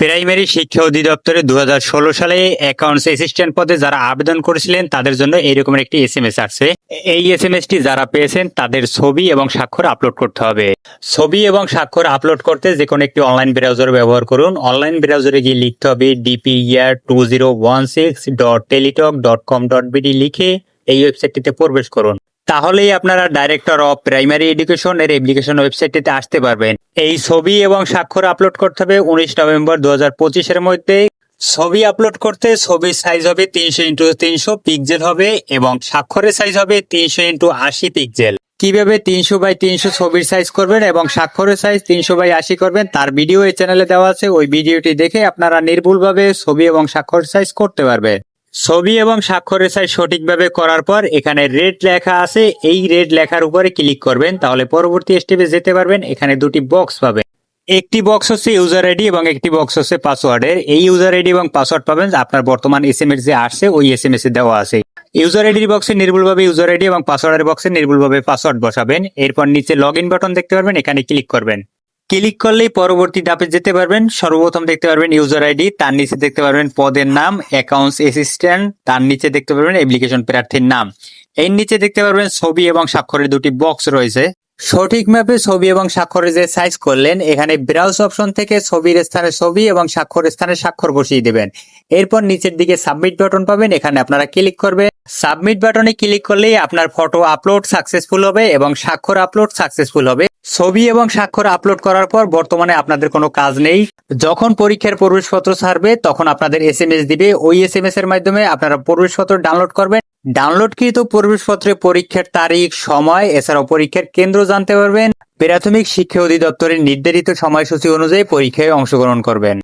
Primary শিক্ষা অধিদপ্তরে দু সালে অ্যাকাউন্টস অ্যাসিস্ট্যান্ট পদে যারা আবেদন করেছিলেন, তাদের জন্য এইরকমের একটি এস এম এস আসছে। এই এস এম টি যারা পেয়েছেন, তাদের ছবি এবং স্বাক্ষর আপলোড করতে হবে। ছবি এবং স্বাক্ষর আপলোড করতে যে কোনো একটি অনলাইন ব্রাউজার ব্যবহার করুন। অনলাইন ব্রাউজারে গিয়ে লিখতে হবে DP year two zero one six dot Teletalk dot com dot BD লিখে এই ওয়েবসাইটটিতে প্রবেশ করুন। তাহলেই আপনারা ডাইরেক্টর অফ প্রাইমারি এডুকেশন এর অ্যাপ্লিকেশন ওয়েবসাইটটিতে আসতে পারবেন। এই ছবি এবং স্বাক্ষর আপলোড করতে হবে উনিশ নভেম্বর দু পঁচিশের মধ্যে। ছবি আপলোড করতে ছবির সাইজ হবে তিনশো ইন্টু তিনশো পিক্সেল হবে এবং স্বাক্ষরের সাইজ হবে তিনশো ইন্টু আশি পিক্সেল কীভাবে তিনশো বাই তিনশো ছবির সাইজ করবেন এবং স্বাক্ষরের সাইজ তিনশো বাই আশি করবেন তার ভিডিও এই চ্যানেলে দেওয়া আছে। ওই ভিডিওটি দেখে আপনারা নির্ভুলভাবে ছবি এবং স্বাক্ষর সাইজ করতে পারবেন। ছবি এবং স্বাক্ষর সাইজ সঠিকভাবে করার পর এখানে রেড লেখা আছে। এই রেড লেখার উপরে ক্লিক করবেন, তাহলে পরবর্তী স্টেপে যেতে পারবেন। এখানে দুটি বক্স পাবেন। একটি বক্স হচ্ছে ইউজার আইডি এবং একটি বক্স হচ্ছে পাসওয়ার্ডের এই ইউজার আইডি এবং পাসওয়ার্ড পাবেন, আপনার বর্তমান এস এম এস যে আসছে, ওই এস এম এস এ দেওয়া আছে। ইউজার আইডির বক্সে নির্ভুলভাবে ইউজার আইডি এবং পাসওয়ার্ডের বক্সে নির্ভুলভাবে পাসওয়ার্ড বসাবেন। এরপর নিচে লগ ইন বাটন দেখতে পারবেন, এখানে ক্লিক করবেন। ক্লিক করলেই পরবর্তী ধাপে যেতে পারবেন। সর্বপ্রথম দেখতে পারবেন ইউজার আইডি তার নিচে দেখতে পারবেন পদের নাম অ্যাকাউন্টস অ্যাসিস্ট্যান্ট তার নিচে দেখতে পারবেন অ্যাপ্লিকেশন প্রার্থীর নাম। এর নিচে দেখতে পারবেন ছবি এবং স্বাক্ষরের দুটি বক্স রয়েছে। সঠিক ম্যাপে ছবি এবং স্বাক্ষরের যে সাইজ করলেন, এখানে ব্রাউজ অপশন থেকে ছবির স্থানে ছবি এবং স্বাক্ষরের স্থানে স্বাক্ষর বসিয়ে দেবেন। এরপর নিচের দিকে সাবমিট বাটন পাবেন, এখানে আপনারা ক্লিক করবেন। সাবমিট বাটনে ক্লিক করলেই আপনার ফটো আপলোড সাকসেসফুল হবে এবং স্বাক্ষর আপলোড সাকসেসফুল হবে। ছবি এবং স্বাক্ষর আপলোড করার পর বর্তমানে আপনাদের কোনো কাজ নেই। যখন পরীক্ষার প্রবেশপত্র ছাড়বে, তখন আপনাদের এস এম এস দিবে। ওই এস এম এস এর মাধ্যমে আপনারা প্রবেশপত্র ডাউনলোড করবেন। ডাউনলোডকৃত প্রবেশপত্রে পরীক্ষার তারিখ, সময়, এছাড়াও পরীক্ষার কেন্দ্র জানতে পারবেন। প্রাথমিক শিক্ষা অধিদপ্তরের নির্ধারিত সময়সূচি অনুযায়ী পরীক্ষায় অংশগ্রহণ করবেন।